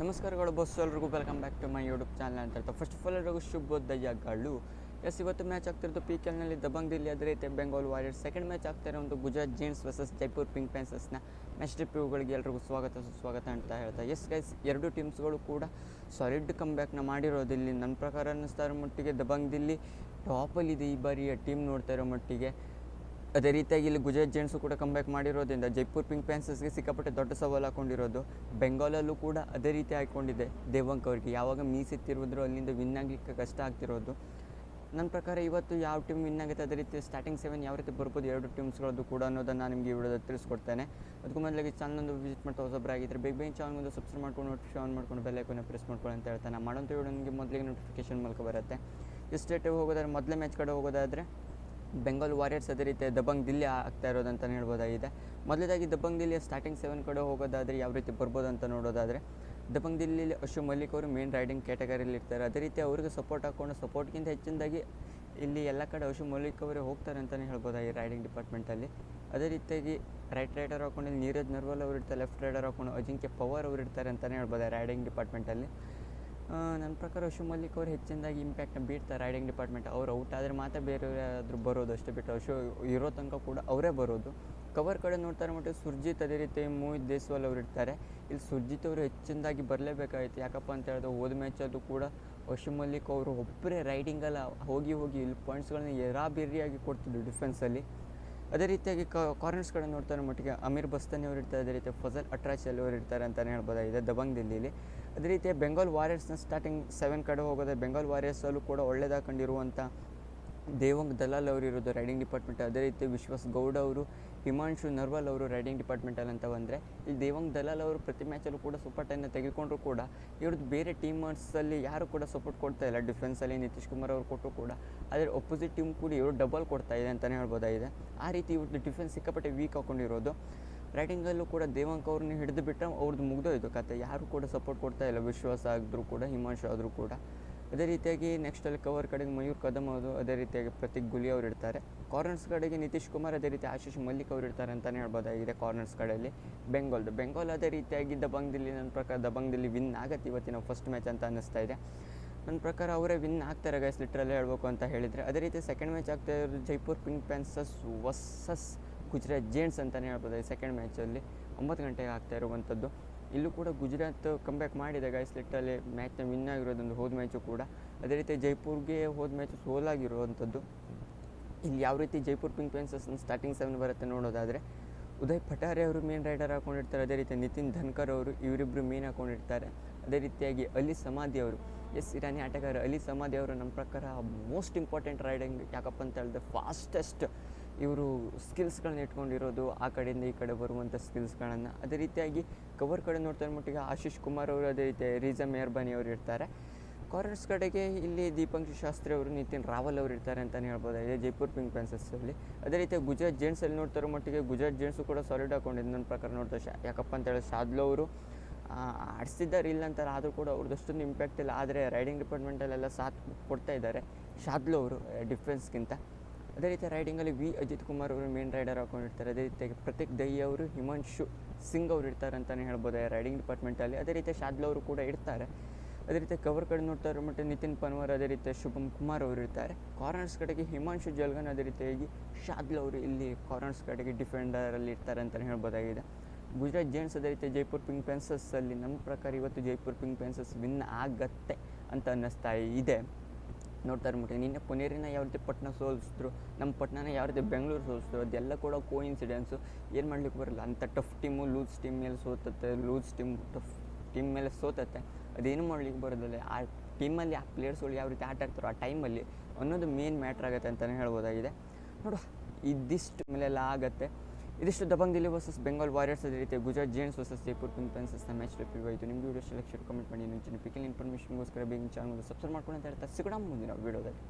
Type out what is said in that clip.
ನಮಸ್ಕಾರಗಳು ಬಸ್ ಎಲ್ರಿಗೂ welcome back to my YouTube channel ಅಂತ ಹೇಳ್ತಾ ಫಸ್ಟ್ ಆಫ್ ಆಲ್ ಎಲ್ರಿಗೂ ಶುಭೋದಯಗಳು ಎಸ್ ಇವತ್ತು ಮ್ಯಾಚ್ ಆಗ್ತಿರೋದು ಪಿ ಕೆ ಎಲ್ನಲ್ಲಿ ದಬಂಗ್ ದಿಲ್ಲಿ ಅದೇ ರೀತಿ ಬೆಂಗಾಲ್ ವಾರಿಯರ್ಸ್ ಸೆಕೆಂಡ್ ಮ್ಯಾಚ್ ಆಗ್ತಾ ಇರೋ ಒಂದು Gujarat Giants versus Jaipur Pink ಪ್ಯಾನ್ಸಸ್ನ match ರಿವ್ಯೂಗಳಿಗೆ ಎಲ್ರಿಗೂ ಸ್ವಾಗತ, ಸುಸ್ವಾಗತ ಅಂತ ಹೇಳ್ತಾ ಎಸ್ ಗೈಸ್ ಎರಡು ಟೀಮ್ಸ್ಗಳು ಕೂಡ ಸಾಲಿಡ್ ಕಮ್ ಬ್ಯಾಕ್ನ ಮಾಡಿರೋದು ಇಲ್ಲಿ. ನನ್ನ ಪ್ರಕಾರ ಅನ್ನಿಸ್ತಾ ಇರೋ ಮಟ್ಟಿಗೆ ದಬಂಗ್ ದಿಲ್ಲಿ ಟಾಪಲ್ಲಿದೆ ಈ ಬಾರಿಯ ಟೀಮ್ ನೋಡ್ತಾ ಇರೋ ಮಟ್ಟಿಗೆ. ಅದೇ ರೀತಿಯಾಗಿ ಇಲ್ಲಿ ಗುಜರಾತ್ ಜೆಂಟ್ಸು ಕೂಡ ಕಂಬ್ಯಾಕ್ ಮಾಡಿರೋದ್ರಿಂದ, ಜೈಪುರ್ ಪಿಂಕ್ ಪ್ಯಾನ್ಸಸ್ಗೆ ಸಿಕ್ಕಾಪಟ್ಟೆ ದೊಡ್ಡ ಸವಾಲು ಹಾಕೊಂಡಿರೋದು. ಬೆಂಗಾಲಲ್ಲೂ ಕೂಡ ಅದೇ ರೀತಿ ಹಾಕ್ಕೊಂಡಿದೆ ದೇವಂಕ್ ಅವ್ರಿಗೆ. ಯಾವಾಗ ಮೀಸೆತ್ತಿರುವುದ್ರು ಅಲ್ಲಿಂದ ವಿನ್ ಆಗಲಿಕ್ಕೆ ಕಷ್ಟ ಆಗ್ತಿರೋದು. ನನ್ನ ಪ್ರಕಾರ ಇವತ್ತು ಯಾವ ಟೀಮ್ ವಿನ್ ಆಗುತ್ತೆ, ಅದೇ ರೀತಿ ಸ್ಟಾರ್ಟಿಂಗ್ ಸೆವೆನ್ ಯಾವ ರೀತಿ ಬರ್ಬೋದು, ಎರಡು ಟೀಮ್ಸ್ಗಳದ್ದು ಕೂಡ ಅನ್ನೋದನ್ನು ನಾನು ನಿಮಗೆ ವಿಡಿಯೋದಲ್ಲಿ ತಿಳಿಸ್ಕೊಡ್ತೇನೆ. ಅದಕ್ಕೂ ಮೊದಲಾಗಿ ಚಾನಲ್ ಒಂದು ವಿಸಿಟ್ ಮಾಡ್ತಾ ಹೊಸಬ್ರಾಗಿದ್ದರೆ ಬೇಗ ಬೇಗ ಒಂದು ಸಬ್ಸ್ಕ್ರೈಬ್ ಮಾಡ್ಕೊಂಡು ನೋಟಿಫಿಕೇಶನ್ ಆನ್ ಮಾಡ್ಕೊಂಡು ಕೊನೆ ಪ್ರೆಸ್ ಮಾಡ್ಕೊಳ್ಳಿ ಅಂತ ಹೇಳ್ತಾನೆ. ಮಾಡೋಂಥ ವಿಡಿಯೋ ನಿಮಗೆ ಮೊದಲಿಗೆ ನೋಟಿಫಿಕೇಶನ್ ಮೂಲಕ ಬರುತ್ತೆ. ಇಷ್ಟೇಟ್ ಹೋಗೋದಾದ್ರೆ, ಮೊದಲೇ ಮ್ಯಾಚ್ ಕಡೆ ಹೋಗೋದಾದರೆ ಬೆಂಗಾಲ್ ವಾರಿಯರ್ಸ್ ಅದೇ ರೀತಿ ದಬಂಗ್ ದಿಲ್ಲಿ ಆಗ್ತಾ ಇರೋದು ಅಂತಲೇ ಹೇಳ್ಬೋದಾಗಿದೆ. ಮೊದಲದಾಗಿ ದಬಂಗ್ ದಿಲ್ಲಿಯ ಸ್ಟಾರ್ಟಿಂಗ್ ಸೆವೆನ್ ಕಡೆ ಹೋಗೋದಾದರೆ ಯಾವ ರೀತಿ ಬರ್ಬೋದು ಅಂತ ನೋಡೋದಾದರೆ, ದಬಂಗ್ ದಿಲ್ಲಿಲಿ ಅಶು ಮಲ್ಲಿಕ್ ಅವರು ಮೇನ್ ರೈಡಿಂಗ್ ಕ್ಯಾಟಗರಿಯಲ್ಲಿ ಇರ್ತಾರೆ. ಅದೇ ರೀತಿ ಅವರಿಗೆ ಸಪೋರ್ಟ್ ಹಾಕ್ಕೊಂಡು ಸಪೋರ್ಟ್ಗಿಂತ ಹೆಚ್ಚಿನದಾಗಿ ಇಲ್ಲಿ ಎಲ್ಲ ಕಡೆ ಅಶು ಮಲ್ಲಿಕ್ ಅವರೇ ಹೋಗ್ತಾರೆ ಅಂತಲೇ ಹೇಳ್ಬೋದಾಗಿ ರೈಡಿಂಗ್ ಡಿಪಾರ್ಟ್ಮೆಂಟಲ್ಲಿ ಅದೇ ರೀತಿಯಾಗಿ ರೈಟ್ ರೈಡರ್ ಹಾಕೊಂಡು ನೀರಜ್ ನರ್ವಲ್ ಅವರು ಇರ್ತಾರೆ ಲೆಫ್ಟ್ ರೈಡರ್ ಹಾಕ್ಕೊಂಡು ಅಜಿಂಕ್ಯ ಪವರ್ ಅವರು ಇರ್ತಾರೆ ಅಂತಲೇ ಹೇಳ್ಬೋದು ರೈಡಿಂಗ್ ಡಿಪಾರ್ಟ್ಮೆಂಟಲ್ಲಿ ನನ್ನ ಪ್ರಕಾರ ಅಶು ಮಲ್ಲಿಕ್ ಅವ್ರು ಹೆಚ್ಚಿನದಾಗಿ ಇಂಪ್ಯಾಕ್ಟ್ನ ಬೀರ್ತಾರೆ ರೈಡಿಂಗ್ ಡಿಪಾರ್ಟ್ಮೆಂಟ್ ಅವ್ರು ಔಟ್ ಆದರೆ ಮಾತ್ರ ಬೇರೆ ಯಾರಾದರೂ ಬರೋದು ಅಷ್ಟೇ ಬಿಟ್ಟು ಶೋ ಇರೋ ತನಕ ಕೂಡ ಅವರೇ ಬರೋದು. ಕವರ್ ಕಡೆ ನೋಡ್ತಾರೆ ಮತ್ತು ಸುರ್ಜಿತ್ ಅದೇ ರೀತಿ ಮೋಹಿತ್ ದೇಸ್ವಾಲ್ ಅವರು ಇರ್ತಾರೆ ಇಲ್ಲಿ ಸುರ್ಜಿತ್ ಅವರು ಹೆಚ್ಚಿನದಾಗಿ ಬರಲೇಬೇಕಾಗಿತ್ತು ಯಾಕಪ್ಪ ಅಂತ ಹೇಳಿದ್ರೆ ಹೋದ ಮ್ಯಾಚಲ್ಲೂ ಕೂಡ ಅಶು ಮಲ್ಲಿಕ್ ಅವರು ಒಬ್ಬರೇ ರೈಡಿಂಗಲ್ಲ ಹೋಗಿ ಹೋಗಿ ಇಲ್ಲಿ ಪಾಯಿಂಟ್ಸ್ಗಳನ್ನ ಎರಾಬಿರಿಯಾಗಿ ಕೊಡ್ತಿದ್ರು ಡಿಫೆನ್ಸಲ್ಲಿ ಅದೇ ರೀತಿಯಾಗಿ ಕ ಕಡೆ ನೋಡ್ತಾರೆ ಮಟ್ಟಿಗೆ ಅಮೀರ್ ಬಸ್ತಾನಿ ಅವರು ಇರ್ತಾರೆ, ಅದೇ ರೀತಿ ಫಜಲ್ ಅಟ್ರಾಚಲ್ ಅವರು ಇರ್ತಾರೆ ಅಂತಲೇ ಹೇಳ್ಬೋದಾಗಿದೆ ದಬಂಗ್ ದಿಲ್ಲಿಲಿ. ಅದೇ ರೀತಿ ಬೆಂಗಾಲ್ ವಾರಿಯರ್ಸ್ನ ಸ್ಟಾರ್ಟಿಂಗ್ ಸೆವೆನ್ ಕಡೆ ಹೋಗೋದೇ ಬೆಂಗಾಲ್ ವಾರಿಯರ್ಸಲ್ಲೂ ಕೂಡ ಒಳ್ಳೆದಾಕೊಂಡಿರುವಂಥ ದೇವಂಗ್ ದಲಾಲ್ ಅವರು ಇರೋದು ರೈಡಿಂಗ್ ಡಿಪಾರ್ಟ್ಮೆಂಟ್ ಅದೇ ರೀತಿ ವಿಶ್ವಾಸ್ ಗೌಡ ಅವರು, ಹಿಮಾಂಶು ನರ್ವಾಲ್ ಅವರು ರೈಡಿಂಗ್ ಡಿಪಾರ್ಟ್ಮೆಂಟಲ್ಲಿ ಅಂತ ಬಂದರೆ ಇಲ್ಲಿ ದೇವಂಗ್ ದಲಾಲ್ ಅವರು ಪ್ರತಿ ಮ್ಯಾಚಲ್ಲೂ ಕೂಡ ಸೂಪರ್ ಟೆನ್ನ ತೆಗೆದುಕೊಂಡ್ರು ಕೂಡ ಇವ್ರದ್ದು ಬೇರೆ ಟೀಮರ್ಸಲ್ಲಿ ಯಾರು ಕೂಡ ಸಪೋರ್ಟ್ ಕೊಡ್ತಾ ಇಲ್ಲ. ಡಿಫೆನ್ಸಲ್ಲಿ ನಿತೀಶ್ ಕುಮಾರ್ ಅವರು ಕೊಟ್ಟರು ಕೂಡ. ಆದರೆ ಒಪೋಸಿಟ್ ಟೀಮ್ ಕೂಡ ಇವರು ಡಬಲ್ ಕೊಡ್ತಾ ಇದೆ ಅಂತಲೇ ಹೇಳ್ಬೋದಾಗಿದೆ. ಆ ರೀತಿ ಇವ್ರದ್ದು ಡಿಫೆನ್ಸ್ ಸಿಕ್ಕಾಪಟ್ಟೆ ವೀಕ್ ಹಾಕೊಂಡಿರೋದು. ರೈಡಿಂಗಲ್ಲೂ ಕೂಡ ದೇವಾಂಕ್ ಅವ್ರನ್ನ ಹಿಡಿದು ಬಿಟ್ಟರೆ ಅವ್ರದ್ದು ಮುಗ್ದೋಯ್ತು ಕತೆ. ಯಾರು ಕೂಡ ಸಪೋರ್ಟ್ ಕೊಡ್ತಾ ಇಲ್ಲ. ವಿಶ್ವಾಸ ಆದರೂ ಕೂಡ, ಹಿಮಾಂಶು ಆದರೂ ಕೂಡ. ಅದೇ ರೀತಿಯಾಗಿ ನೆಕ್ಸ್ಟ್ ಅಲ್ಲಿ ಕವರ್ ಕಡೆಗೆ ಮಯೂರ್ ಕದಮ್ ಅವರು ಅದೇ ರೀತಿಯಾಗಿ ಪ್ರತೀಕ್ ಗುಲಿ ಅವರು ಇರ್ತಾರೆ ಕಾರ್ನರ್ಸ್ ಕಡೆಗೆ ನಿತೀಶ್ ಕುಮಾರ್ ಅದೇ ರೀತಿ ಆಶೀಶ್ ಮಲ್ಲಿಕ್ ಅವರು ಇರ್ತಾರೆ ಅಂತಲೇ ಹೇಳ್ಬೋದಾಗಿದೆ ಕಾರ್ನರ್ಸ್ ಕಡೆಯಲ್ಲಿ. ಬೆಂಗಾಲ್ದು, ಬೆಂಗಾಲ್ ಅದೇ ರೀತಿಯಾಗಿ ದಬಂಗ್ ದಿಲ್ಲಿ ನನ್ನ ಪ್ರಕಾರ ದಬಂಗ್ ದಿಲ್ಲಿ ವಿನ್ ಆಗತ್ತೆ ಇವತ್ತಿನ ಫಸ್ಟ್ ಮ್ಯಾಚ್ ಅಂತ ಅನ್ನಿಸ್ತಾ ಇದೆ. ನನ್ನ ಪ್ರಕಾರ ಅವರೇ ವಿನ್ ಆಗ್ತಾರೆ ಗೈಸ್ ಲಿಟ್ರಲ್ಲೇ ಹೇಳ್ಬೇಕು ಅಂತ ಹೇಳಿದರೆ. ಅದೇ ರೀತಿ ಸೆಕೆಂಡ್ ಮ್ಯಾಚ್ ಆಗ್ತಾ ಇರೋದು Jaipur Pink Panthers versus Gujarat Giants ಅಂತಲೇ ಹೇಳ್ಬೋದು ಸೆಕೆಂಡ್ ಮ್ಯಾಚಲ್ಲಿ ಒಂಬತ್ತು ಗಂಟೆಗೆ ಆಗ್ತಾ ಇರುವಂಥದ್ದು ಇಲ್ಲೂ ಕೂಡ ಗುಜರಾತ್ ಕಂಬ್ಯಾಕ್ ಮಾಡಿದೆ ಗೈಸ್ ಲಿಟ್ಟಲ್ಲಿ ಮ್ಯಾಚ್ನ ವಿನ್ ಆಗಿರೋದೊಂದು ಹೋದ ಮ್ಯಾಚು ಕೂಡ. ಅದೇ ರೀತಿ ಜೈಪುರ್ಗೆ ಹೋದ ಮ್ಯಾಚು ಸೋಲಾಗಿರುವಂಥದ್ದು ಇಲ್ಲಿ ಯಾವ ರೀತಿ Jaipur Pink Panthers starting seven ಬರುತ್ತೆ ನೋಡೋದಾದರೆ, ಉದಯ್ ಪಠಾರೆ ಅವರು ಮೇನ್ ರೈಡರ್ ಹಾಕೊಂಡಿರ್ತಾರೆ. ಅದೇ ರೀತಿ ನಿತಿನ್ ಧನ್ಕರ್ ಅವರು ಇವರಿಬ್ಬರು ಮೇನ್ ಹಾಕೊಂಡಿರ್ತಾರೆ. ಅದೇ ರೀತಿಯಾಗಿ ಅಲಿ ಸಮಾಧಿ ಅವರು, ಎಸ್ ಇರಾನಿ ಆಟಗಾರ ಅಲಿ ಸಮಾಧಿ ಅವರು ನಮ್ಮ ಪ್ರಕಾರ ಮೋಸ್ಟ್ ಇಂಪಾರ್ಟೆಂಟ್ ರೈಡಿಂಗ್ ಯಾಕಪ್ಪ ಅಂತ ಹೇಳಿದ್ರೆ ಫಾಸ್ಟೆಸ್ಟ್ ಇವರು ಸ್ಕಿಲ್ಸ್ಗಳನ್ನ ಇಟ್ಕೊಂಡಿರೋದು, ಆ ಕಡೆಯಿಂದ ಈ ಕಡೆ ಬರುವಂಥ ಸ್ಕಿಲ್ಸ್ಗಳನ್ನು ಅದೇ ರೀತಿಯಾಗಿ ಕವರ್ ಕಡೆ ನೋಡ್ತಾ ಮಟ್ಟಿಗೆ ಆಶೀಶ್ ಕುಮಾರ್ ಅವರು ಅದೇ ರೀತಿ ರೀಜಾ ಮೆಹರ್ಬಾನಿ ಅವರು ಇರ್ತಾರೆ. ಕಾರ್ನರ್ಸ್ ಕಡೆಗೆ ಇಲ್ಲಿ ದೀಪಂಶು ಶಾಸ್ತ್ರಿ ಅವರು, ನಿತಿನ್ ರಾವಲ್ ಅವರು ಇರ್ತಾರೆ ಅಂತಲೇ ಹೇಳ್ಬೋದಾಗಿದೆ ಜೈಪುರ್ ಪಿಂಕ್ ಪ್ಯಾನ್ಸಸ್ಸಲ್ಲಿ ಅದೇ ರೀತಿ ಗುಜರಾತ್ ಜೇಂಟ್ಸಲ್ಲಿ ನೋಡ್ತಾರೋ ಮಟ್ಟಿಗೆ ಗುಜರಾತ್ ಜೇಂಟ್ಸು ಕೂಡ ಸಾಲಿಡ್ ಹಾಕೊಂಡಿದ್ದು ನನ್ನ ಪ್ರಕಾರ ನೋಡ್ತಾ ಶಾ ಯಾಕಪ್ಪ ಅಂತ ಹೇಳಿ ಅವರು. ಆಡಿಸಿದ್ದಾರೆ ಇಲ್ಲ ಅಂತಾರೆ, ಆದರೂ ಕೂಡ ಅವ್ರದ್ದು ಅಷ್ಟೊಂದು ಇಂಪ್ಯಾಕ್ಟ್ ಇಲ್ಲ. ಆದರೆ ರೈಡಿಂಗ್ ಡಿಪಾರ್ಟ್ಮೆಂಟಲ್ಲೆಲ್ಲ ಸಾಥ್ ಕೊಡ್ತಾ ಇದ್ದಾರೆ ಶಾದ್ಲು ಅವರು ಡಿಫೆನ್ಸ್ಗಿಂತ ಅದೇ ರೀತಿ ರೈಡಿಂಗಲ್ಲಿ ವಿ ಅಜಿತ್ ಕುಮಾರ್ ಅವರು ಮೇನ್ ರೈಡರ್ ಹಾಕೊಂಡಿರ್ತಾರೆ. ಅದೇ ರೀತಿಯಾಗಿ ಪ್ರತೀಕ್ ದಯ್ಯ ಅವರು, ಹಿಮಾಂಶು ಸಿಂಗ್ ಅವರು ಇರ್ತಾರೆ ಅಂತಲೇ ಹೇಳ್ಬೋದು. ರೈಡಿಂಗ್ ಡಿಪಾರ್ಟ್ಮೆಂಟಲ್ಲಿ ಅದೇ ರೀತಿ ಶಾದ್ಲ ಅವರು ಕೂಡ ಇರ್ತಾರೆ. ಅದೇ ರೀತಿ ಕವರ್ ಕಡೆ ನೋಡ್ತಾ ಇರೋ ಮಟ್ಟ ನಿತಿನ್ ಪನ್ವರ್, ಅದೇ ರೀತಿ ಶುಭಮ್ ಕುಮಾರ್ ಅವರು ಇರ್ತಾರೆ. ಕಾರ್ನರ್ಸ್ ಕಡೆಗೆ ಹಿಮಾಂಶು ಜಲ್ಗನ್, ಅದೇ ರೀತಿಯಾಗಿ ಶಾದ್ಲ್ ಅವರು ಇಲ್ಲಿ ಕಾರ್ನರ್ಸ್ ಕಡೆಗೆ ಡಿಫೆಂಡರಲ್ಲಿ ಇರ್ತಾರೆ ಅಂತಲೇ ಹೇಳ್ಬೋದಾಗಿದೆ. ಗುಜರಾತ್ ಜೇಂಟ್ಸ್ ಅದೇ ರೀತಿ ಜೈಪುರ್ ಪಿಂಕ್ ಪೆನ್ಸಸ್ಸಲ್ಲಿ ನಮ್ಮ ಪ್ರಕಾರ ಇವತ್ತು ಜೈಪುರ್ ಪಿಂಕ್ ಪೆನ್ಸಸ್ ವಿನ್ ಆಗತ್ತೆ ಅಂತ ಅನ್ನಿಸ್ತಾ ಇದೆ. ನೋಡ್ತಾ ಇರ್ಬಿಟ್ಟು ನಿನ್ನೆ ಪುನೇರಿನ ಯಾವ ರೀತಿ ಪಟ್ನ ಸೋಲಿಸಿದ್ರು, ನಮ್ಮ ಪಟ್ನಾನ ಯಾವ ರೀತಿ ಬೆಂಗಳೂರು ಸೋಲಿಸಿದ್ರು, ಅದೆಲ್ಲ ಕೂಡ ಕೋ ಇನ್ಸಿಡೆನ್ಸು ಏನು ಮಾಡ್ಲಿಕ್ಕೆ ಬರಲ್ಲ. ಅಂಥ ಟಫ್ ಟೀಮು ಲೂಸ್ ಟೀಮ್ ಮೇಲೆ ಸೋತತ್ತೆ ಲೂಸ್ ಟೀಮ್ ಟಫ್ ಟೀಮ್ ಮೇಲೆ ಸೋತತ್ತೆ. ಅದೇನು ಮಾಡ್ಲಿಕ್ಕೆ ಬರೋದಿಲ್ಲ. ಆ ಟೀಮಲ್ಲಿ ಆ ಪ್ಲೇಯರ್ಸ್ಗಳು ಯಾವ ರೀತಿ ಆಟ ಆಡ್ತಾರೋ ಆ ಟೈಮಲ್ಲಿ ಅನ್ನೋದು ಮೇನ್ ಮ್ಯಾಟ್ರ್ ಆಗುತ್ತೆ ಅಂತಲೇ ಹೇಳ್ಬೋದಾಗಿದೆ. ನೋಡು ಇದಿಷ್ಟು ಮೇಲೆಲ್ಲ ಆಗತ್ತೆ. ಇದಿಷ್ಟು ದಬಂಗ್ ದಿಲ್ಲಿ ವರ್ಸಸ್ ಬೆಂಗಾಲ್ ವಾರಿಯರ್ಸ್ ಅದೇ ರೀತಿ ಗುಜರಾತ್ ಜೇನ್ಸ್ ವರ್ಸಸ್ ಜೈಪುರ್ ಪಿಂಕ್ನ ಮ್ಯಾಚ್ ರಿವ್ಯೂ ಆಯಿತು ನಿಮ್ಗೆ ವಿಡಿಯೋ ಶೇರ್ ಕಮೆಂಟ್ ಮಾಡಿ. ಮುಂಚಿನ ಪಿಕಲ್ ಇನ್ಫಾರ್ಮೇಷನ್ಗೋಸ್ಕರ ಬೇಗ ಚಾನಲ್ ಸಬ್ಸ್ಕ್ರೈಬ್ ಮಾಡ್ಕೊಂಡು ಅಂತ ಹೇಳ್ತಾ ಸಿಗೋಣ ಮುಂದಿನ ವೀಡಿಯೋದಲ್ಲಿ